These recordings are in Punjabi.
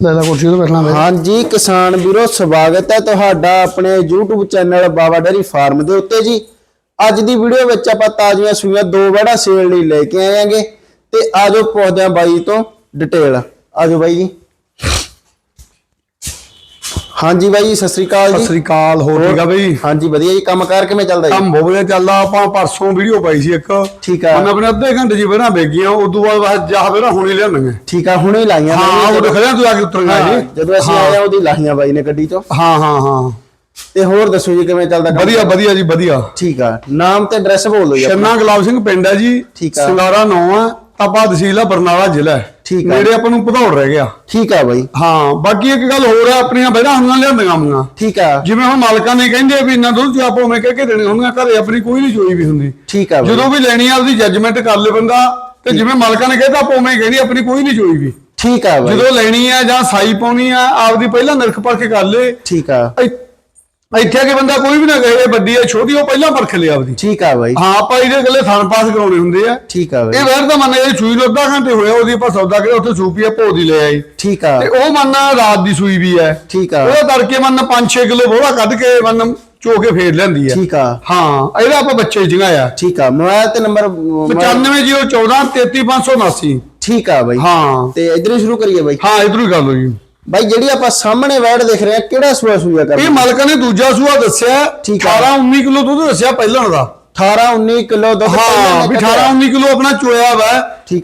ਲੈ ਲੈ ਕੁਰਸੀ ਤੇ ਬੈਠਣਾ ਹਾਂਜੀ, ਕਿਸਾਨ ਵੀਰੋ, ਸਵਾਗਤ ਹੈ ਤੁਹਾਡਾ ਆਪਣੇ YouTube channel Baba dairy farm ਦੇ ਉੱਤੇ ਜੀ। ਅੱਜ ਦੀ ਵੀਡੀਓ ਵਿੱਚ ਆਪਾਂ ਤਾਜ਼ੀਆਂ ਸੂਈਆਂ ਦੋ ਵੜਾ ਸੇਲ ਲਈ ਲੈ ਕੇ ਆਏਾਂਗੇ ਤੇ ਆਜੋ ਪੁੱਛਦੇ ਆਂ ਬਾਈ ਤੋਂ ਡਿਟੇਲ। ਆਜੋ ਬਾਈ ਜੀ। ਹਾਂਜੀ ਬਾਈ ਸਤਿ ਸ੍ਰੀ ਅਕਾਲ ਸਤਿ ਜੀ ਸ੍ਰੀ ਅਕਾਲ ਹੋ ਠੀਕ ਆ ਬਈ? ਹਾਂਜੀ ਵਧੀਆ ਜੀ ਕੰਮ ਕਾਰ ਕਿਵੇਂ ਚੱਲਦਾ ਜੀ? ਕੰਮ ਵਧੀਆ ਚੱਲਦਾ ਆਪਾਂ ਪਰਸੋਂ ਵੀਡੀਓ ਪਾਈ ਸੀ ਇੱਕ। ਠੀਕ ਆ। ਹੁਣ ਆਪਣੇ ਅੱਧੇ ਘੰਟੇ ਜੀ ਬਣਾ ਵੇਗੀਆਂ ਉਦੋਂ ਬਾਅਦ ਬਸ ਜਾ ਬੇਰਾ ਹੁਣੇ ਲਿਆਉਣਗੇ ਠੀਕ ਆ ਹੁਣੇ ਲਾਈਆਂ ਹਾਂ ਉਹ ਜਦੋਂ- ਖੜਿਆ ਤੂੰ ਆ ਕੇ ਉਤਰਨਾ ਹਾਂ, ਜੀ। ਜਦੋਂ ਅਸੀਂ ਆਏ ਆ ਉਹਦੀ ਲਾਈਆਂ ਬਾਈ ਨੇ ਗੱਡੀ ਚੋਂ। ਹਾਂ ਹਾਂ ਹਾਂ। ਤੇ ਹੋਰ ਦੱਸੋ ਜੀ ਕਿਵੇਂ ਚੱਲਦਾ ਕੰਮ? ਵਧੀਆ ਵਧੀਆ ਜੀ ਵਧੀਆ। ਠੀਕ ਆ। ਨਾਮ ਤੇ ਐਡਰੈਸ ਬੋਲ ਦਿਓ ਜੀ। ਸ਼ਰਨਾ ਗੁਲਾਬ ਸਿੰਘ ਪਿੰਡ ਹੈ ਜੀ। ਠੀਕ ਆ। ਸੰਗਾਰਾ 9 ਆ। ਤਪਾ ਤਹਿਸੀਲ ਆ ਬਰਨਾਲਾ ਜ਼ਿਲ੍ਹਾ ਹੈ। ਠੀਕ ਆ। ਨੇੜੇ ਆਪਾਂ ਨੂੰ ਭਦੌੜ ਰਹਿ ਗਿਆ। ਠੀਕ ਆ ਬਾਈ। ਹਾਂ ਬਾਕੀ ਇੱਕ ਗੱਲ ਹੋਰ ਹੈ ਆਪਣੀਆਂ ਬੈਠਾ ਹੁੰਦੀਆਂ ਲਿਆਂਦੀਆਂ ਹੁੰਦੀਆਂ। ਠੀਕ ਆ। ਜਿਵੇਂ ਹੁਣ ਮਾਲਕਾਂ ਨੇ ਕਹਿੰਦੇ ਵੀ ਇੰਨਾ ਦੁੱਧ ਚ ਆਪੋ ਉਵੇਂ ਕਹਿ ਕੇ ਦੇਣੇ ਹੁੰਦੀਆਂ ਘਰੇ ਆਪਣੀ ਕੋਈ ਨਹੀਂ ਚੋਈ ਵੀ ਹੁੰਦੀ। ਠੀਕ ਆ ਬਾਈ। ਜਦੋਂ ਵੀ ਲੈਣੀ ਆ ਉਹਦੀ ਜੱਜਮੈਂਟ ਕਰ ਲੇ ਬੰਦਾ ਤੇ ਜਿਵੇਂ ਮਾਲਕਾਂ ਨੇ ਕਹਿਤਾ ਆਪਾਂ ਉਵੇਂ ਕਹਿਣੀ ਆਪਣੀ ਕੋਈ ਨਹੀਂ ਚੋਈ ਵੀ। ਠੀਕ ਆ ਬਾਈ। ਜਦੋਂ ਲੈਣੀ ਆ ਜਾਂ ਸਾਈ ਪਾਉਣੀ ਆ ਆਪਦੀ ਪਹਿਲਾਂ ਨਿਰਖ ਪਰਖ ਕਰ ਲੇ ਠੀਕ ਆ। ਇੱਥੇ ਆ ਕੇ ਬੰਦਾ ਕੋਈ ਵੀ ਨਾ ਕਹੇ ਇਹ ਵੱਡੀ ਆ ਛੋਟੀ ਉਹ ਪਹਿਲਾਂ ਪਰਖ ਲਿਆ ਆਪਦੀ। ਠੀਕ ਆ ਬਾਈ। ਹਾਂ ਆਪਾਂ ਇਹਦੇ ਗੱਲੇ ਥਣ ਪਾਸ ਕਰਾਉਣੇ ਹੁੰਦੇ ਆ। ਠੀਕ ਆ ਬਾਈ। ਇਹ ਵੈਰ ਤਾਂ ਮੰਨ ਇਹ ਸੂਈ ਨੂੰ ਅੱਧਾ ਘੰਟੇ ਹੋਇਆ ਉਹਦੀ ਆਪਾਂ ਸੌਦਾ ਕਰਿਆ ਉੱਥੇ ਸੂਪੀ ਆ ਭੋ ਦੀ ਲੈ ਆਈ। ਠੀਕ ਆ। ਤੇ ਉਹ ਮੰਨ ਰਾਤ ਦੀ ਸੂਈ ਵੀ ਹੈ ਠੀਕ ਆ। ਉਹਦਾ ਤੜਕੇ ਮੰਨ 5-6 ਕਿਲੋ ਬੋਲਾ ਕੱਢ ਕੇ ਮੰਨ ਚੋ ਕੇ ਫੇਰ ਲੈਂਦੀ ਹੈ ਠੀਕ ਆ। ਹਾਂ ਇਹਦਾ ਆਪਾਂ ਬੱਚੇ ਜਗਾਇਆ। ਠੀਕ ਆ। ਮੋਬਾਈਲ ਤੇ ਨੰਬਰ 9514 33579 ਠੀਕ ਆ ਬਾਈ। ਹਾਂ। ਤੇ ਇਧਰ ਹੀ ਸ਼ੁਰੂ ਕਰੀਏ ਬਾਈ। ਹਾਂ ਇਧਰੋਂ ਹੀ ਕਰ ਲਓ ਜੀ। ਬਾਈ ਜਿਹੜੀ ਆਪਾਂ ਸਾਹਮਣੇ ਵੈੜ ਦੇਖ ਰਹੇ ਆ ਕਿਹੜਾ ਸੂਆ ਸੂਆ ਕਰ ਇਹ ਮਾਲਕਾਂ ਨੇ ਦੂਜਾ ਸੂਆ ਦੱਸਿਆ ਠੀਕ ਆ। 18 19 ਕਿਲੋ ਦੁੱਧ ਦੱਸਿਆ ਪਹਿਲਾਂ ਦਾ 18 19 ਕਿਲੋ ਦੁੱਧ ਹਾਂ ਪਹਿਲਾਂ ਵੀ ਨੇ 18 ਕੱਢਿਆ। 19 ਕਿਲੋ ਆਪਣਾ ਚੋਇਆ ਵਾ।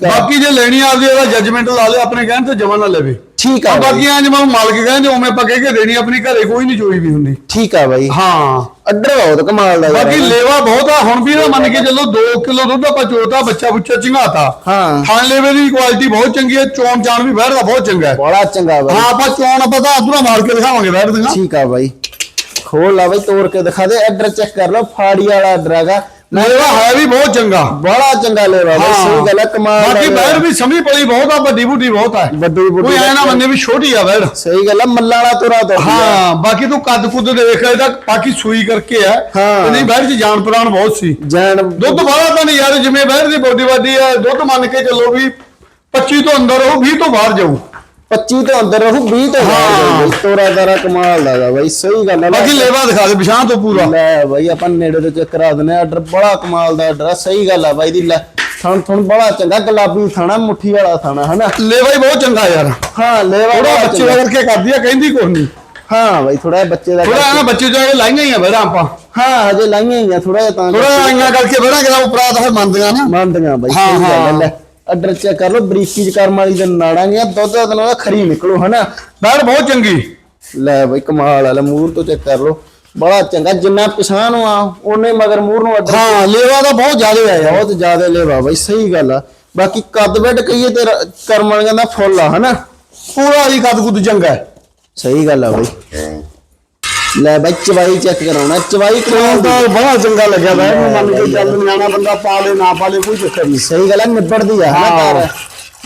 ਬਾਕੀ ਜੇ ਲੈਣੀ ਆਪਦੀ ਇਹਦਾ ਜੱਜਮੈਂਟ ਲਾ ਲੇ ਆਪਣੇ ਕਹਿਣ ਤੇ ਜਮਾ ਨਾ ਲਵੇ ਠੀਕ ਆ ਬਾਈ ਬਾਕੀ ਐਂ ਜਿਵੇਂ ਮਾਲਕ ਕਹਿੰਦੇ ਉਵੇਂ ਆਪਾਂ ਕਹਿ ਕੇ ਦੇਣੀ ਆਪਣੀ ਘਰੇ ਕੋਈ ਨਹੀਂ ਚੋਈ ਵੀ ਹੁੰਦੀ। ਠੀਕ ਆ ਬਾਈ। ਹਾਂ। ਅੱਡਰ ਬਹੁਤ ਕਮਾਲ ਦਾ ਯਾਰ। ਬਾਕੀ ਲੇਵਾ ਬਹੁਤ ਆ ਹੁਣ ਵੀ ਨਾ ਮੰਨ ਕੇ ਚੱਲੋ 2 ਕਿਲੋ ਦੁੱਧ ਆਪਾਂ ਚੋਤਾ ਬੱਚਾ ਬੁੱਚਾ ਚਿੰਗਾਤਾ। ਹਾਂ। ਖਾਣ ਲੇਵੇ ਦੀ ਕੁਆਲਿਟੀ ਬਹੁਤ ਚੰਗੀ ਹੈ ਚੋਣ ਚਾਣ ਵੀ ਬਹਿਰ ਦਾ ਬਹੁਤ ਚੰਗਾ ਹੈ। ਬੜਾ ਚੰਗਾ ਬਾਈ। ਹਾਂ ਆਪਾਂ ਚੋਣ ਆਪਾਂ ਤਾਂ ਅਧੂਰਾ ਮਾਰ ਕੇ ਦਿਖਾਵਾਂਗੇ ਬਹਿਰ ਦੀਆਂ ਠੀਕ ਆ ਬਾਈ। ਖੋਲ ਲਾ ਬਾਈ ਤੋੜ ਕੇ ਦਿਖਾ ਦੇ ਐਡਰ ਚੈੱਕ ਕਰ ਲਓ ਫਾੜੀ ਵਾਲਾ ਅੱਡਰ ਹੈਗਾ। ਲੇਵਾ ਹੈ ਵੀ ਬਹੁਤ ਚੰਗਾ। ਬੜਾ ਚੰਗਾ ਲੈਵਾ ਬਾਈ ਸਹੀ ਗੱਲ ਹੈ ਕਮਾਲ ਬਾਕੀ। ਬਹਿਰ ਵੀ ਸਮੀ ਪਲੀ ਬਹੁਤ ਆ ਵੱਡੀ ਬੁੱਢੀ ਬਹੁਤ ਹੈ ਵੱਡੀ ਬੁੱਢੀ ਕੋਈ ਐ ਨਾ ਮੰਨੇ ਵੀ ਛੋਟੀ ਆ ਬਹਿਰ ਸਹੀ ਗੱਲ ਹੈ ਮੱਲਾ ਵਾਲਾ ਤੁਰਾ ਤੁਰ ਹਾਂ ਬਾਕੀ ਤੂੰ ਕੱਦ ਕੁੱਦ ਦੇਖ ਇਹਦਾ ਬਾਕੀ ਸੂਈ ਕਰਕੇ ਆ। ਹਾਂ। ਨਹੀਂ ਬਹਿਰ ਚ ਜਾਨ ਪ੍ਰਾਣ ਬਹੁਤ ਸੀ। ਜੈਨ ਦੁੱਧ ਬਾਹਲਾ ਤਾਂ ਨਹੀਂ ਯਾਰ ਜਿਵੇਂ ਬਹਿਰ ਦੀ ਬੋਡੀ ਵਾਦੀ ਆ ਦੁੱਧ ਮੰਨ ਕੇ ਚੱਲੋ ਵੀ 25 ਤੋਂ ਅੰਦਰ ਉਹ 20 ਤੋਂ ਬਾਹਰ ਜਾਊ। 25 ਤੋਂ ਅੰਦਰ ਰਹੂ 20 ਤੋਂ ਹਾਂ। ਤੋਰਾ ਤਾਰਾ ਕਮਾਲ ਦਾ ਗਾ ਬਾਈ ਸਹੀ ਗੱਲ ਹੈ ਨਾ। ਬਾਕੀ ਲੇਵਾ ਦਿਖਾ ਦੇ ਬਿਸ਼ਾਂ ਤੋਂ ਪੂਰਾ। ਲੈ ਬਾਈ ਆਪਾਂ ਨੇੜੇ ਤੋਂ ਚੈੱਕ ਕਰਾ ਦਿੰਦੇ ਆਰਡਰ ਬੜਾ ਕਮਾਲ ਦਾ ਆਰਡਰ ਆ ਸਹੀ ਗੱਲ ਆ ਬਾਈ ਦੀ। ਲੈ ਥਣ ਥਣ ਬੜਾ ਚੰਗਾ ਗੁਲਾਬੀ ਥਾਣਾ ਮੁੱਠੀ ਵਾਲਾ ਥਾਣਾ ਹਨਾ? ਲੇਵਾ ਹੀ ਬਹੁਤ ਚੰਗਾ ਯਾਰ। ਹਾਂ ਲੈਵਾ ਥੋੜਾ ਬੜਾ ਬੱਚੇ ਦਾ। ਕਰਕੇ ਕਰਦੀ ਆ ਕਹਿੰਦੀ ਕੁਛ ਨਹੀਂ ਹਾਂ ਬਾਈ ਥੋੜਾ ਬੱਚੇ ਦਾ ਥੋੜਾ ਨਾ ਬੱਚੇ ਜਾ ਕੇ ਲਾਈਆਂ ਹੀ ਆ ਬਹਿਰਾ ਆਪਾਂ। ਹਾਂ ਹਜੇ ਲਾਈਆਂ ਹੀ ਆ ਥੋੜਾ ਜਿਹਾ ਤਾਂ ਥੋੜਾ ਆਈਆਂ ਕਰਕੇ। ਬਹਿਰਾ ਕਿਦਾ ਉਪਰਾ ਤਾਂ ਮੰਨਦੀਆਂ ਨਾ। ਮੰਨਦੀਆਂ ਬਾਈ ਸਹੀ ਗੱਲ ਹੈ। ਆਰਡਰ ਚੈੱਕ ਕਰ ਲਓ ਬਰੀਕੀ ਚ ਕਰਮ ਵਾਲੀ ਦੇ ਨਾੜਾਂਗੇ ਦੁੱਧ ਦਾ ਤਨੋਂ ਖਰੀ ਨਿਕਲੋ ਹਨਾ? ਬਹਿਰ ਬਹੁਤ ਚੰਗੀ। ਲੈ ਬਾਈ ਕਮਾਲ ਵਾਲਾ ਮੂਰ ਤੋਂ ਚੈੱਕ ਕਰ ਲਓ। ਬੜਾ ਚੰਗਾ ਜਿੰਨਾ ਪਿਛਾਂ ਨੂੰ ਆ ਉਹਨੇ ਮਗਰ ਮੂਰ ਨੂੰ ਆਰਡਰ ਹਾਂ ਲੇਵਾ ਤਾਂ ਬਹੁਤ ਜ਼ਿਆਦਾ ਆ ਬਹੁਤ ਜ਼ਿਆਦਾ ਲੈਵਾ ਬਾਈ ਸਹੀ ਗੱਲ ਆ। ਬਾਕੀ ਕੱਦ ਬੈਡ ਕਹੀਏ ਤੇ ਕਰਮ ਵਾਲੀਆਂ ਦਾ ਫੁੱਲ ਆ ਹਨਾ? ਪੂਰਾ ਹੀ ਕੱਦ ਕੁੱਦ ਚੰਗਾ ਸਹੀ ਗੱਲ ਆ ਬਾਈ। ਲੈ ਬਾਈ ਚਵਾਈ ਚੈੱਕ ਕਰਾਉਣਾ ਚਵਾਈ ਕਰਾਉਣ ਤਾਂ ਬੜਾ ਚੰਗਾ ਲੱਗਿਆ ਬਹਿਰ ਨੂੰ ਮੰਨ ਕੇ ਚੱਲ ਨਿਆਣਾ ਬੰਦਾ ਪਾਲੇ ਨਾ ਪਾਲੇ ਕੋਈ ਚੱਕਰ ਨਹੀਂ। ਸਹੀ ਗੱਲ ਆ ਨਿਬੜਦੀ ਆ ਹਨਾ ਹਾਂ। ਤਾਰ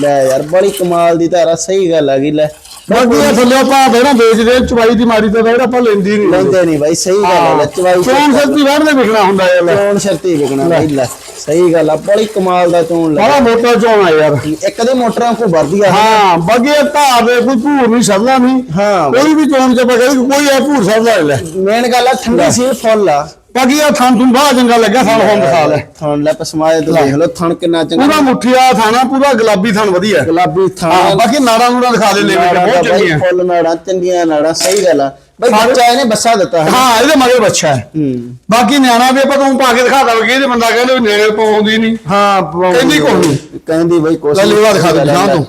ਲੈ ਯਾਰ ਬੜੀ ਕਮਾਲ ਦੀ ਤਾਰਾ ਸਹੀ ਗੱਲ ਆ ਗਈ ਲੈ। ਬਾਕੀ ਇਹ ਥੱਲੇ ਆਪਾਂ ਬਹਿਰਾ ਵੇਚਦੇ ਚਵਾਈ ਦੀ ਮਾਰੀ ਤਾਂ ਬਹਿਰ ਆਪਾਂ ਲੈਂਦੀ ਨਹੀਂ। ਲੈਂਦੇ ਨਹੀਂ ਬਾਈ ਸਹੀ ਗੱਲ ਲੈ ਚਵਾਈ ਚੋਣ ਸੱਤੀ ਬਹਿਰ ਦੇ ਵਿਕਣਾ ਹੁੰਦਾ ਯਾਰ। ਲੈ। ਚੋਣ ਸ਼ਰਤੀ ਵਿਕਣਾ ਬਾਈ ਲੈ ਸਹੀ ਗੱਲ ਆ ਬੜੀ ਕਮਾਲ ਦਾ ਚੋਣ ਲੈ ਬੜਾ ਮੋਟਾ ਚੋਣ ਆ ਯਾਰ। ਇੱਕ ਦੇ ਮੋਟਰਾਂ ਕੋ ਵਰਦੀ ਆ। ਹਾਂ ਬਾਕੀ ਇਹ ਧਾਰ ਦੇ ਕੋਈ ਭੂਰ ਨਹੀਂ ਸਰਦਾ ਨਹੀਂ। ਹਾਂ ਕੋਈ ਵੀ ਚੋਣ ਚ ਕਹਿੰਦੇ ਕੋਈ ਇਹ ਭੂਰ ਸਰਦਾ ਲੈ। ਮੇਨ ਗੱਲ ਆ ਠੰਡੀ ਸੀ ਫੁੱਲ ਆ। ਬਾਕੀ ਇਹ ਥਾਂ ਤੁਹਾਨੂੰ ਬੜਾ ਚੰਗਾ ਲੱਗਿਆ ਥਾਂ ਹੁਣ ਦਿਖਾ ਲੈ ਥਣ ਲੈ ਪਸਮਾਏ ਤੋਂ ਦੇਖ ਲਓ ਥਣ ਕਿੰਨਾ ਚੰਗਾ ਪੂਰਾ ਮੁੱਠੀਆ ਥਾਣਾ ਪੂਰਾ ਗੁਲਾਬੀ ਥਾਂ ਵਧੀਆ ਗੁਲਾਬੀ ਥਣ ਹਾਂ ਬਾਕੀ ਨਾੜਾਂ ਨੂੜਾਂ ਦਿਖਾ ਦੇ ਲੈ ਨਾੜਾਂ ਬਹੁਤ ਚੰਗੀਆਂ ਫੁੱਲ ਨਾੜਾਂ ਚੰਗੀਆਂ ਨਾੜਾਂ ਸਹੀ ਗੱਲ ਆ ਬਈ ਬੱਚਾ ਇਹਨੇ ਬੱਸਾ ਦਿੱਤਾ ਹੈ ਹਾਂ ਇਹਦੇ ਮਗਰ ਬੱਚਾ ਹੈ ਹੂੰ ਬਾਕੀ ਨਿਆਣਾ ਵੀ ਆਪਾਂ ਤੁਹਾਨੂੰ ਪਾ ਕੇ ਦਿਖਾ ਦਵਾਂਗੇ ਇਹਦੇ ਬੰਦਾ ਕਹਿੰਦੇ ਨੇੜੇ ਪਾਉਂਦੀ ਨਹੀਂ ਹਾਂ ਕਹਿੰਦੀ ਨੀ। ਕਹਿੰਦੀ ਬਈ ਕੁਛ ਲੈ। ਲੇਵਾ ਦਿਖਾ ਦੇ ਲੈ, ਲੈ। ਤੋਂ।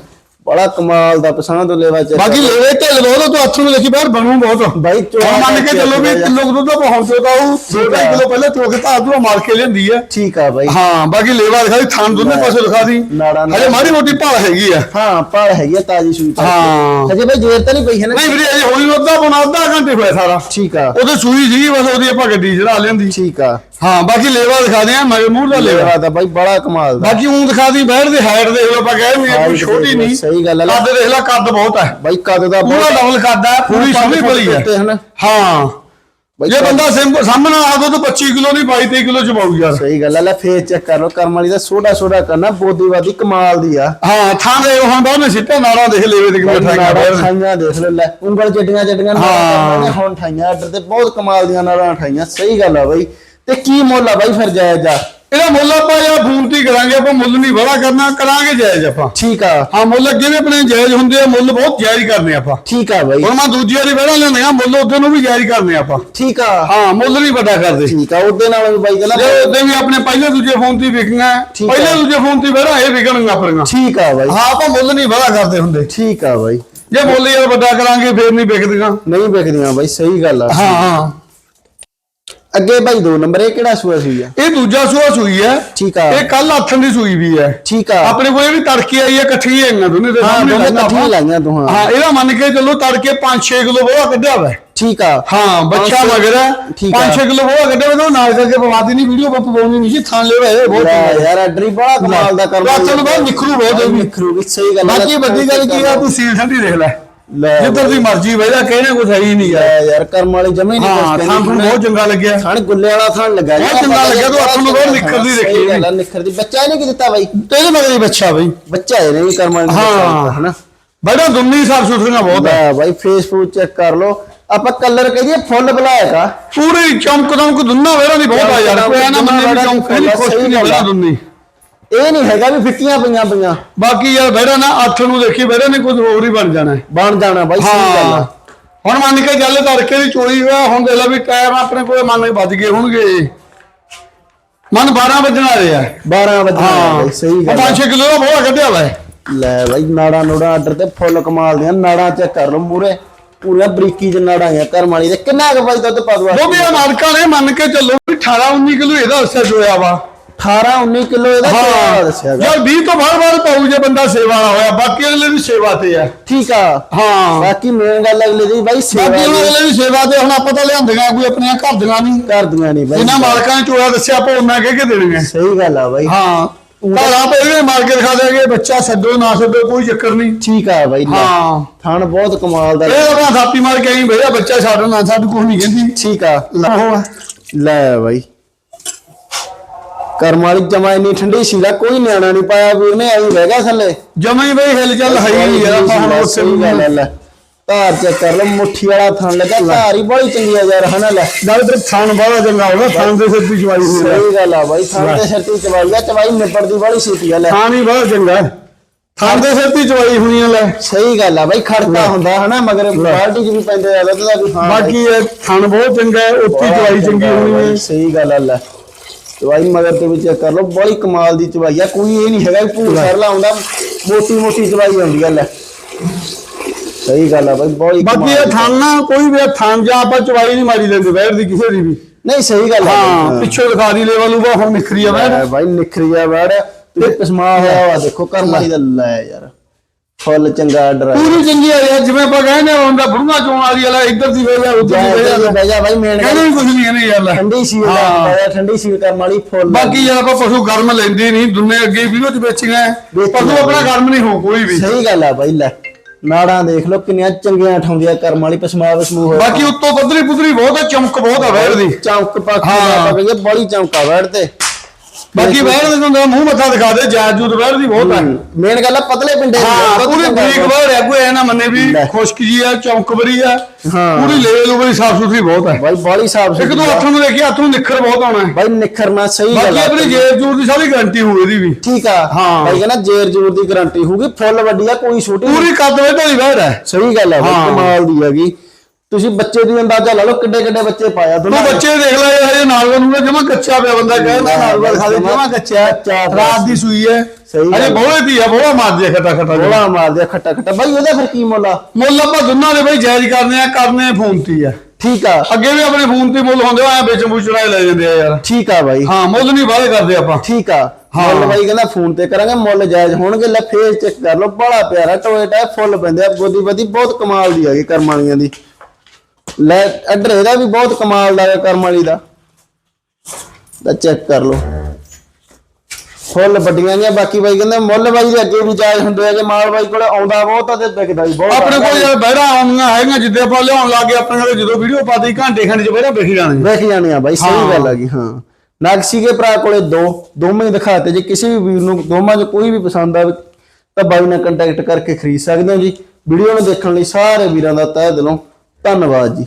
ਬੜਾ ਕਮਾਲ ਦਾ ਪਸੰਦ ਤੋਂ ਲੈਵਾ ਚ ਬਾਕੀ ਲੈਵੇ ਢਿੱਲ ਬਹੁਤ ਤੂੰ ਹੱਥ ਨੂੰ ਦੇਖੀ ਬਾਹਰ ਬਣੂ ਬਹੁਤ। ਬਾਈ ਚੋਆ ਹੁਣ ਮੰਨ ਕੇ ਚੱਲੋ ਵੀ ਕਿਲੋ ਕੁ ਦੁੱਧ ਪਹੁੰਚ ਚੁੱਕਾ ਉਹ ਠੀਕ ਆ। 2 ਕਿਲੋ ਪਹਿਲਾਂ ਚੋ ਕੇ ਤਾਂ ਤੂੰ ਮਾਰ ਕੇ ਲਿਆਂਦੀ ਹੈ ਠੀਕ ਆ ਬਾਈ। ਹਾਂ ਬਾਕੀ ਲੇਵਾ ਦੀ ਥਾਂ ਦੋਨੇ ਪਾਸੇ ਦਿਖਾ ਦੀ। ਹਲੇ ਮਾੜੀ ਮੋਟੀ ਭਾਲ ਹੈਗੀ ਆ। ਹਾਂ ਪਾਲ ਹੈਗੀ ਆ ਤਾਜੀ ਸੂਈ। ਹਾਂ। ਹਜੇ ਬਾਈ ਜੇਰ ਤਾਂ ਨਹੀਂ ਪਈ ਹੈ ਨਾ। ਨਹੀਂ ਵੀਰੇ ਅਜੇ ਹੋਈ ਅੱਧਾ ਪੌਣਾ ਅੱਧਾ ਘੰਟੇ ਹੋਇਆ ਸਾਰਾ। ਠੀਕ ਆ। ਉਹਦੇ ਸੂਈ ਸੀ ਬਸ ਉਹਦੀ ਆਪਾਂ ਗੱਡੀ ਚੜਾ ਲੈਂਦੀ ਠੀਕ ਆ। ਹਾਂ ਬਾਕੀ ਲੇਵਾ ਦਿਖਾ ਦੇ ਮਗਰ ਮੂੰਹ ਦਾ ਲੇਵਾ। ਤਾਂ ਬਾਈ ਬੜਾ ਕਮਾਲ ਦਾ। ਬਾਕੀ ਉਹ ਦਿਖਾ ਦੀ ਬੈਠ ਦੇ ਹਾਈਟ ਦੇਖ ਲਓ ਆਪਾਂ ਕਹਿ ਵੀ ਛੋਟੀ ਨਹੀਂ। ਸਹੀ ਗੱਲ ਹੈ। ਕੱਦ ਦੇਖ ਲੈ ਕੱਦ ਬਹੁਤ ਹੈ ਬਾਈ ਕਦ ਦਾ ਪੂਰਾ ਡਬਲ ਕੱਦ ਹੈ ਪੂਰੀ ਫੁੱਟ ਬਲੀ ਹੈ। ਹਾਂ ਜੇ ਬੰਦਾ ਸਾਹਮਣੇ ਆ ਦੋ ਤਾਂ 25 ਕਿਲੋ ਨਹੀਂ 22 23 ਕਿਲੋ ਚਬਾਉ ਯਾਰ। ਸਹੀ ਗੱਲ ਹੈ ਲੈ ਫੇਸ ਚੈੱਕ ਕਰ ਲਓ ਕਰਮ ਵਾਲੀ ਦਾ ਛੋਟਾ ਛੋਟਾ ਕਰਨਾ ਬੋਦੀਵਾਦੀ ਕਮਾਲ ਦੀ ਆ। ਹਾਂ ਥਾਂ ਦੇ ਹੁਣ ਬਹੁਤ ਨੇ ਸਿੱਟੇ ਨਾਲਾਂ ਦੇਖ ਲੈਵੇ ਤੇ ਕਿਵੇਂ ਠਾਈਆਂ ਨਾੜਾਂ ਬਾਹਰ ਠਾਈਆਂ ਦੇਖ ਲੈ ਉਂਗਲ ਚੱਡੀਆਂ ਚੱਡੀਆਂ ਨਾੜਾਂ ਹੁਣ ਠਾਈਆਂ ਆਰਡਰ ਤੇ ਬਹੁਤ ਕਮਾਲ ਦੀਆਂ ਨਾੜਾਂ ਠਾਈਆਂ ਸਹੀ ਗੱਲ ਆ ਬਾਈ। ਤੇ ਕੀ ਮੁੱਲ ਆ ਬਾਈ ਫਿਰ ਜਾਇਜ਼ ਆ? ਇਹਦਾ ਮੁੱਲ ਆਪਾਂ ਯਾਰ ਫੋਨ ਤੇ ਹੀ ਕਰਾਂਗੇ ਆਪਾਂ ਮੁੱਲ ਨਹੀਂ ਬੜਾ ਕਰਨਾ ਕਰਾਂਗੇ ਜਾਇਜ਼ ਆਪਾਂ। ਠੀਕ ਆ। ਹਾਂ ਮੁੱਲ ਅੱਗੇ ਵੀ ਆਪਣੇ ਜਾਇਜ਼ ਹੁੰਦੇ ਆ ਮੁੱਲ ਬਹੁਤ ਜਾਇਜ਼ ਕਰਨੇ ਆਪਾਂ। ਠੀਕ ਆ ਬਾਈ। ਹੁਣ ਮੈਂ ਦੂਜੀ ਵਾਰੀ ਵੜਾ ਲੈਂਦੇ ਆ ਮੁੱਲ ਉਦੋਂ ਨੂੰ ਵੀ ਜਾਇਜ਼ ਕਰਨੇ ਆਪਾਂ। ਠੀਕ ਆ। ਹਾਂ ਮੁੱਲ ਨਹੀਂ ਵੱਡਾ ਕਰਦੇ। ਠੀਕ ਆ ਉਹਦੇ ਨਾਲ ਵੀ ਬਾਈ ਜੇ ਕਹਿੰਦਾ ਉਦੋਂ ਵੀ ਆਪਣੇ ਪਹਿਲੇ ਦੂਜੇ ਫੋਨ ਤੇ ਵਿਕਣਾ ਠੀਕ ਆ। ਪਹਿਲੇ ਦੂਜੇ ਫੋਨ ਤੇ ਵੜਾ ਇਹ ਵਿਕਣਗਾ ਆਪਣੀਆਂ। ਠੀਕ ਆ ਬਾਈ। ਹਾਂ ਆਪਾਂ ਮੁੱਲ ਨਹੀਂ ਵੜਾ ਕਰਦੇ ਹੁੰਦੇ। ਠੀਕ ਆ ਬਾਈ। ਜੇ ਮੁੱਲ ਯਾਰ ਵੱਡਾ ਕਰਾਂਗੇ ਫੇਰ ਨਹੀਂ ਵਿਕਦੀਆਂ। ਨਹੀਂ ਵਿਕਦੀਆਂ ਬਾਈ ਸਹੀ ਗੱਲ ਆ। ਹਾਂ ਹਾਂ। ਅੱਗੇ ਬਾਈ ਦੋ ਨੰਬਰ ਇਹ ਕਿਹੜਾ ਸੂਆ ਸੂਈ ਆ? ਇਹ ਦੂਜਾ ਸੂਆ ਸੂਈ ਹੈ ਠੀਕ ਆ। ਇਹ ਕੱਲ ਹੱਥਾਂ ਦੀ ਸੂਈ ਵੀ ਹੈ ਠੀਕ ਆ। ਆਪਣੇ ਕੋਲ ਇਹ ਵੀ ਤੜਕੇ ਆਈ ਹੈ ਇਕੱਠੀ ਆਈਆਂ ਦੋਨੇ ਦੇ ਹਾਂ ਸਾਹਮਣੇ ਦੋਨੇ ਲਾਈਆਂ ਇਕੱਠੀਆਂ ਆਪਾਂ। ਲਾਈਆਂ ਤੂੰ ਹਾਂ। ਹਾਂ ਇਹਦਾ ਮੰਨ ਕੇ ਚੱਲੋ ਤੜਕੇ 5-6 ਕਿਲੋ ਬੋਹਾ ਕੱਢਿਆ ਵਾ। ਠੀਕ ਆ। ਹਾਂ ਬੱਚਾ ਮਗਰ ਹੈ ਠੀਕ ਆ। 5-6 ਕਿਲੋ ਬੋਹਾ ਕੱਢਿਆ ਵਾ ਨਾਲ ਕਰਕੇ ਪਵਾਦੀ ਨਹੀਂ ਵੀਡੀਓ ਪਾ ਪਾਉਣੀ ਨਹੀਂ ਸੀ ਥਾਂ ਲਿਆ ਇਹ ਬਹੁਤ ਲੈ ਯਾਰ ਅਡਰੀ ਬੜਾ ਕਮਾਲ ਦਾ ਰਾਤਾਂ ਨੂੰ ਬਾਅਦ ਨਿਖਰੂ ਬਹੁਤ ਹੈ ਵੀ। ਨਿਖਰੂਗੀ ਸਹੀ ਗੱਲ ਆ। ਬਾਕੀ ਵੱਡੀ ਗੱਲ ਕੀ ਆ ਤੂੰ ਸੀਲ ਠੰਡੀ ਦੇਖ ਲੈ। ਲੈ ਜਿੱਧਰ ਦੀ ਮਰਜ਼ੀ ਵਜਾ ਕਹਿਣਾ ਕੁਝ ਹੈ ਹੀ ਨਹੀਂ ਯਾਰ ਲੈ ਯਾਰ ਕਰਮ ਵਾਲੀ ਜਮੇ ਨਹੀਂ ਹਾਂ ਥਾਂ ਨੂੰ ਬਹੁਤ ਚੰਗਾ ਲੱਗਿਆ। ਥਣ ਗੁੱਲੇ ਵਾਲਾ ਥਣ ਲੱਗਾ ਬਹੁਤ ਚੰਗਾ ਲੱਗਿਆ, ਤੂੰ ਹੱਥ ਨੂੰ ਬਹੁਤ ਨਿਖਰਦੀ ਦੇਖੀ ਆ, ਨਿਖਰਦੀ ਬੱਚਾ ਇਹਨੇ ਕੀ ਦਿੱਤਾ ਬਾਈ? ਤੇਰੇ ਮਗਰ ਹੀ ਬੱਚਾ ਬਈ। ਬੱਚਾ ਇਹਨੇ ਵੀ ਕਰਮ ਵਾਲੀ ਹਾਂ। ਹਨਾ? ਬੜਾ ਦੁੰਨੀ ਸਾਫ਼ ਸੁਥਰੀਆਂ ਬਹੁਤ ਹੈ ਬਾਈ ਫੇਸਬੁੱਕ ਚੈੱਕ ਕਰ ਲਓ। ਆਪਾਂ ਕਲਰ ਕਹੀਏ ਫੁੱਲ ਬਲਾਇਕ ਆ। ਪੂਰੀ ਚਮਕ ਦਮਕ ਦੁੰਨਾ ਵੇਰਾ ਦੀ ਬਹੁਤ ਆ ਯਾਰ। ਕੋਈ ਨਾ ਮੰਨੇ ਵੀ ਚਮਕ ਨਹੀਂ ਖੁਸ਼ ਨਹੀਂ ਵੇਰਾ ਦੁੰਨੀ। ਇਹ ਨਹੀਂ ਹੈਗਾ ਵੀ ਫਿੱਕੀਆਂ ਪਈਆਂ ਪਈਆਂ। ਬਾਕੀ ਯਾਰ ਬਹਿਰਾ ਨਾ ਅੱਠ ਨੂੰ ਦੇਖੀ ਬਹਿਰਾ ਨੇ ਕੁਝ ਹੋਰ ਹੀ ਬਣ ਜਾਣਾ। ਹੈ। ਬਣ ਜਾਣਾ ਬਾਈ ਸਹੀ ਗੱਲ ਆ। ਹੁਣ ਮੰਨ ਕੇ ਚੱਲ ਤੜਕੇ ਦੀ ਚੋਰੀ ਹੋਇਆ ਹੁਣ ਦੇਖ ਲੈ ਵੀ ਟਾਈਮ ਆਪਣੇ ਕੋਲੇ ਮੰਨ ਕੇ ਵੱਜ ਗਏ ਹੋਣਗੇ। ਮਨ 12 ਵੱਜਣ ਵਾਲੇ ਆ। 12 ਵਜੇ ਬਾਈ ਸਹੀ ਗੱਲ ਆ। 5-6 ਕਿਲੋ ਦਾ ਬਹੁਤ ਕੱਢਿਆ ਵਾ। ਲੈ ਬਾਈ ਨਾੜਾ ਨੂੜਾ ਆਰਡਰ ਤੇ ਫੁੱਲ ਕਮਾਲ ਦੀਆਂ ਨਾੜਾਂ ਚੈੱਕ ਕਰ ਲਓ ਮੂਰੇ ਪੂਰੀਆਂ ਬਰੀਕੀ ਚ ਨਾੜਾਂ ਆ ਕਰਮ ਵਾਲੀ ਦੇ। ਕਿੰਨਾ ਕੁ ਬਾਈ ਦੁੱਧ ਪਾ ਉਹ ਵੀ ਮਾਲਕਾਂ ਨੇ ਮੰਨ ਕੇ ਚੱਲੋ ਵੀ 18-19 ਕਿਲੋ ਇਹਦਾ ਹਿੱਸਾ ਜੋਇਆ ਵਾ। 18 19 ਕਿਲੋ ਇਹਦਾ ਹਾਂ। ਦੱਸਿਆ ਗਾ। ਯਾਰ 20 ਤੋਂ ਬਾਹਰ ਬਾਹਰ ਪਾਉ ਜੇ ਬੰਦਾ ਸੇਵਾ ਵਾਲਾ ਹੋਇਆ ਬਾਕੀ ਅਗਲੇ ਵੀ ਸੇਵਾ ਤੇ ਆ। ਠੀਕ ਆ। ਹਾਂ। ਬਾਕੀ ਮੇਨ ਗੱਲ ਅਗਲੇ ਦੀ ਬਾਈ ਸੇਵਾ ਬਾਕੀ ਹੁਣ ਦੀ। ਅਗਲੇ ਦੀ ਸੇਵਾ ਤੇ ਹੁਣ ਆਪਾਂ ਤਾਂ ਲਿਆਂਦੀਆਂ ਕੋਈ ਆਪਣੀਆਂ ਘਰ ਦੀਆਂ ਨਹੀਂ। ਕਰਦੀਆਂ ਨਹੀਂ ਬਾਈ। ਇਹਨਾਂ ਮਾਲਕਾਂ ਨੇ ਚੋੜਾ ਦੱਸਿਆ ਆਪਾਂ ਉਹਨਾਂ ਕਹਿ ਕੇ ਦੇਣੀਆਂ। ਸਹੀ ਗੱਲ ਆ ਬਾਈ। ਹਾਂ। ਘਰ ਆਪ ਇਹਨੇ ਮਾਰ ਕੇ ਦਿਖਾ ਦੇਗੇ ਬੱਚਾ ਛੱਡੋ ਨਾ ਛੱਡੋ ਕੋਈ ਚੱਕਰ ਨਹੀਂ। ਠੀਕ ਆ ਬਾਈ ਲੈ। ਹਾਂ। ਥਣ ਬਹੁਤ ਕਮਾਲ ਦਾ। ਇਹ ਆਪਣਾ ਥਾਪੀ ਮਾਰ ਕੇ ਆਈ ਭਈਆ ਬੱਚਾ ਛੱਡ ਨਾ ਛੱਡ ਕੁਝ ਨਹੀਂ ਕਹਿੰਦੀ। ਠੀਕ ਆ। ਲੈ ਬਾਈ। ਕਰਮ ਵਾਲੀ ਜਮਾ ਇੰਨੀ ਠੰਡੀ ਸੀ ਦਾ ਕੋਈ ਨਿਆਣਾ ਨਹੀਂ ਪਾਇਆ ਵੀਰ ਨੇ ਆਈ ਬਹਿ ਗਿਆ ਥੱਲੇ। ਜਮਾ ਹੀ ਬਈ ਹਿਲ ਚੱਲ ਹੈ ਹੀ ਨਹੀਂ ਯਾਰ ਆਪਾਂ ਹੁਣ ਉਸੇ ਸਹੀ ਗੱਲ ਆ, ਲੈ। ਧਾਰ ਚੈੱਕ ਕਰ ਲਓ ਮੁੱਠੀ ਵਾਲਾ ਥਣ ਲੱਗਾ ਧਾਰ ਹੀ ਬੜੀ ਚੰਗੀ ਆ ਯਾਰ ਹਨਾ ਲੈ। ਨਾਲ ਤੇ ਥਾਨ ਬੜਾ ਚੰਗਾ ਹੋਗਾ ਥਾਨ ਦੇ ਸਿਰ ਦੀ ਚਵਾਈ ਹੋਈ ਸਹੀ ਗੱਲ ਆ ਬਾਈ ਥਣ ਦੇ ਸਿਰ ਤੇ ਚਵਾਈ ਆ ਚਵਾਈ ਨਿਬੜਦੀ ਬੜੀ ਛੇਤੀ ਆ ਲੈ। ਥਾਨ ਹੀ ਬੜਾ ਚੰਗਾ। ਥਾਨ ਦੇ ਸਿਰ ਦੀ ਚਵਾਈ ਹੋਈ ਹੈ ਲੈ। ਸਹੀ ਗੱਲ ਆ ਬਾਈ ਖੜਕਾ ਹੁੰਦਾ ਹਨਾ ਮਗਰ ਬਾਲਟੀ ਚ ਵੀ ਪੈਂਦੇ ਆ ਦੁੱਧ ਦਾ ਵੀ ਹਾਂ ਬਾਕੀ ਇਹ ਥਾਨ ਬਹੁਤ ਚੰਗਾ ਉੱਤੀ ਚਵਾਈ ਚੰਗੀ ਹੋਣੀ ਹੈ ਸਹੀ ਗੱਲ ਆ ਲੈ। ਚਵਾਈ ਮਗਰ ਤੇ ਵੀ ਚੈੱਕ ਕਰ ਲਓ ਬੜੀ ਕਮਾਲ ਦੀ ਚਵਾਈ ਆ ਕੋਈ ਇਹ ਨਹੀਂ ਹੈਗਾ ਭੂਰ ਸਰਲਾ ਆਉਂਦਾ ਮੋਟੀ ਮੋਟੀ ਚਵਾਈ ਆਉਂਦੀ ਆ ਲੈ। ਸਹੀ ਗੱਲ ਆ ਬਾਈ ਬੜੀ ਬਾਕੀ ਇਹ ਨਾ ਕੋਈ ਵੀ ਥਾਨ ਜਾਂ ਆਪਾਂ ਚਵਾਈ ਨਹੀਂ ਮਾਰੀ ਲੈਂਦੇ ਬੈਠ ਦੀ ਕਿਸੇ ਦੀ ਵੀ। ਨਹੀਂ ਸਹੀ ਗੱਲ ਆ ਹਾਂ ਪਿੱਛੋਂ ਦਿਖਾ ਦੀ ਲੈਵਲ ਉਹ ਹੁਣ ਨਿਖਰੀ ਆ ਲੈ ਬਾਈ ਨਿਖਰੀਆ ਵੜ ਤੇ ਕਸਮਾ ਹੋਇਆ ਵਾ ਦੇਖੋ ਕਰਮਾਈ ਦਾ ਲੈ ਯਾਰ। ਫੁੱਲ ਚੰਗਾ ਆਰਡਰ ਆ ਪੂਰੀ ਚੰਗੀ ਆ ਯਾਰ ਜਿਵੇਂ ਆਪਾਂ ਕਹਿੰਦੇ ਆ ਹੁੰਦਾ ਬੁੜੀਆਂ ਚੋਣ ਵਾਲੀ ਵਾਲਾ ਇੱਧਰ ਦੀ ਵੇਲੇ ਉੱਧਰ ਦੀ ਵੇਲੇ। ਬਹਿ ਜਾ ਬਾਈ ਮੇਨ ਕਹਿੰਦੇ ਕੁਝ ਨਹੀਂ ਕਹਿੰਦੇ ਯਾਰ। ਲੈ ਠੰਡੀ ਸੀ ਹਾਂ। ਠੰਡੀ ਸੀ ਕਰਮ ਵਾਲੀ ਫੁੱਲ ਬਾਕੀ ਯਾਰ ਆਪਾਂ ਪਸ਼ੂ ਗਰਮ ਲੈਂਦੇ ਨਹੀਂ ਦੁੰਨੇ ਅੱਗੇ ਵੀਡੀਓ ਚ ਵੇਚੀਆਂ ਹੈ। ਵੇਚੀਆਂ ਪਸ਼ੂ ਆਪਣਾ ਗਰਮ ਨਹੀਂ ਹੋ ਕੋਈ ਵੀ। ਸਹੀ ਗੱਲ ਆ ਬਾਈ ਲੈ ਨਾੜਾਂ ਦੇਖ ਲਓ ਕਿੰਨੀਆਂ ਚੰਗੀਆਂ ਠਾਉਂਦੀਆਂ ਕਰਮ ਵਾਲੀ ਪਸਮਾ ਪਸਮੂ ਹੋਇਆ ਬਾਕੀ ਉੱਤੋਂ ਪੱਧਰੀ ਪੁੱਧਰੀ ਬਹੁਤ ਹੈ ਚਮਕ ਬਹੁਤ ਹੈ ਵੈੜ ਦੀ। ਚੌਂਕ ਪੱਕ ਹਾਂ। ਕਹੀਏ ਬੜੀ ਚੌਂਕਾ ਵੜ ਤੇ। ਬਾਕੀ ਵੈੜ ਦੇ ਹੁੰਦਾ ਮੂੰਹ ਮੱਥਾ ਦਿਖਾ ਦੇ ਜਾਜੂਦ ਵੈੜ ਦੀ ਬਹੁਤ ਹੈ ਮੇਨ ਗੱਲ ਆ ਪਤਲੇ ਪਿੰਡੇ ਦੀ ਹਾਂ ਪੂਰੀ ਬਰੀਕ ਵੈੜ ਹੈ ਕੋਈ ਐ ਨਾ ਮੰਨੇ ਵੀ। ਖੁਸ਼ਕ ਜੀ ਆ ਚਮਕ ਬਰੀ ਆ ਹਾਂ। ਪੂਰੀ ਲੇਵਲ ਉਬਰੀ ਸਾਫ਼ ਸੁਥਰੀ ਬਹੁਤ ਹੈ ਬਾਈ ਬੜੀ ਸਾਫ਼ ਇੱਕ ਤੋਂ ਹੱਥ ਨੂੰ ਦੇਖੀ ਹੱਥ ਨੂੰ ਨਿਖਰ ਬਹੁਤ ਆਉਣਾ ਹੈ। ਬਾਈ ਨਿਖਰਨਾ ਸਹੀ ਗੱਲ ਬਾਕੀ ਆਪਣੀ ਜੇਬ ਜੂਰ ਦੀ ਸਾਰੀ ਗਾਰੰਟੀ ਹੋਊ ਇਹਦੀ ਵੀ। ਠੀਕ ਆ। ਹਾਂ। ਬਾਈ ਕਹਿੰਦਾ ਜੇਰ ਜੂਰ ਦੀ ਗਾਰੰਟੀ ਹੋਊਗੀ ਫੁੱਲ ਵੱਡੀ ਆ ਕੋਈ ਛੋਟੀ। ਪੂਰੀ ਕੱਦ ਵੇਢ ਵਾਲੀ ਵੈੜ ਹੈ। ਸਹੀ ਗੱਲ ਹਾਂ। ਕਮਾਲ ਦੀ ਹੈਗੀ। ਤੁਸੀਂ ਬੱਚੇ ਦੀ ਅੰਦਾਜ਼ਾ ਲਾ ਲਓ ਕਿੱਡੇ ਕਿੱਡੇ ਬੱਚੇ ਪਾਇਆ ਤੂੰ ਨੇ। ਬੱਚੇ ਦੇਖ ਲੈ ਹਜੇ ਨਾਲਵਲ ਨੂੰ ਜਮਾ ਕੱਚਾ ਪਿਆ ਬੰਦਾ ਕਹਿੰਦਾ ਨਾਲਵਲ ਖਾ ਦੇ ਜਮਾ ਕੱਚਾ। ਰਾਤ ਦੀ ਸੂਈ ਹੈ। ਸਹੀ ਹਜੇ ਬੋਲੇ ਦੀ ਆ ਬੋਲਾ ਮਾਰ ਦੇ ਖਟਾ ਖਟਾ ਜਿਹਾ। ਗੋਲਾ ਮਾਰਦੇ ਆ ਖੱਟਾ ਖੱਟਾ। ਬਾਈ ਉਹਦਾ ਫਿਰ ਕੀ ਮੁੱਲ ਆ? ਮੁੱਲ ਆਪਾਂ ਦੋਨਾਂ ਦੇ ਬਈ ਜਾਇਜ਼ ਕਰਨੇ ਆ ਕਰਨੇ ਫੋਨ ਤੇ ਆ। ਠੀਕ ਆ। ਅੱਗੇ ਵੀ ਆਪਣੇ ਫੋਨ ਤੇ ਮੁੱਲ ਹੁੰਦੇ ਆ ਵਿੱਚ ਬੁਚੜਾ ਲੈ ਜਾਂਦੇ ਆ ਯਾਰ। ਠੀਕ ਆ ਬਾਈ। ਹਾਂ ਮੁੱਲ ਨਹੀਂ ਵਾਲੇ ਕਰਦੇ ਆਪਾਂ। ਠੀਕ ਆ। ਹਾਂ। ਮੁੱਲ ਬਾਈ ਕਹਿੰਦਾ ਫੋਨ ਤੇ ਕਰਾਂਗੇ ਮੁੱਲ ਜਾਇਜ਼ ਹੋਣਗੇ। ਲੈ ਫੇਸ ਚੈੱਕ ਕਰ ਲਓ। ਬੜਾ ਪਿਆਰਾ ਟੋਇਟਾ ਫੁੱਲ ਪੈਂਦੇ ਆ। ਗੋਦੀ ਬਦੀ ਬਹੁਤ ਕਮਾਲ ਦੀ ਹੈਗੀ ਕਰਮ ਵਾਲੀਆਂ ਦੀ। ਲੈ ਅੱਡਰ ਇਹਦਾ ਵੀ ਬਹੁਤ ਕਮਾਲ ਦਾ ਹੈ ਕਰਮ ਵਾਲੀ ਦਾ। ਦਾ ਚੈੱਕ ਕਰ ਲਓ। ਫੁੱਲ ਵੱਡੀਆਂ ਨੇ ਬਾਕੀ ਬਾਈ ਕਹਿੰਦੇ ਮੁੱਲ ਬਾਈ ਦੇ ਅੱਗੇ ਵੀ ਜਾਇਜ਼ ਹੁੰਦੇ ਆ ਜੇ ਮਾਲ ਬਾਈ ਕੋਲੇ ਆਉਂਦਾ ਬਹੁਤ ਆ ਤੇ ਵਿਕਦਾ ਵੀ ਬਹੁਤ ਆਪਣੇ ਕੋਲ ਯਾਰ ਬਹਿਰਾ ਆਉਂਦੀਆਂ ਹੈਗੀਆਂ ਜਿੱਦੇ ਆਪਾਂ ਲਿਆਉਣ ਲੱਗੇ ਆਪਣੇ ਕੋਲ ਜਦੋਂ ਵੀਡੀਓ ਪਾਦੀ ਘੰਟੇ ਖੰਡ ਚ ਬਹਿਰਾ ਵੇਖੀ ਜਾਣਗੇ ਵੇਖ ਜਾਣੇ ਆ ਬਾਈ ਸਹੀ ਗੱਲ ਆ ਗਈ ਹਾਂ। ਨਗਸੀ ਕੇ ਭਰਾ ਕੋਲੇ ਦੋ ਦੋਵੇਂ ਦਿਖਾਤੇ ਜੇ ਕਿਸੇ ਵੀ ਵੀਰ ਨੂੰ ਦੋਵਾਂ 'ਚ ਕੋਈ ਵੀ ਪਸੰਦ ਆਵੇ ਤਾਂ ਬਾਈ ਨਾਲ ਕੰਟੈਕਟ ਕਰਕੇ ਖਰੀਦ ਸਕਦੇ ਹੋ ਜੀ। ਵੀਡੀਓ ਨੂੰ ਦੇਖਣ ਲਈ ਸਾਰੇ ਵੀਰਾਂ ਦਾ ਤਹਿ ਦਿਲੋਂ ਧੰਨਵਾਦ ਜੀ।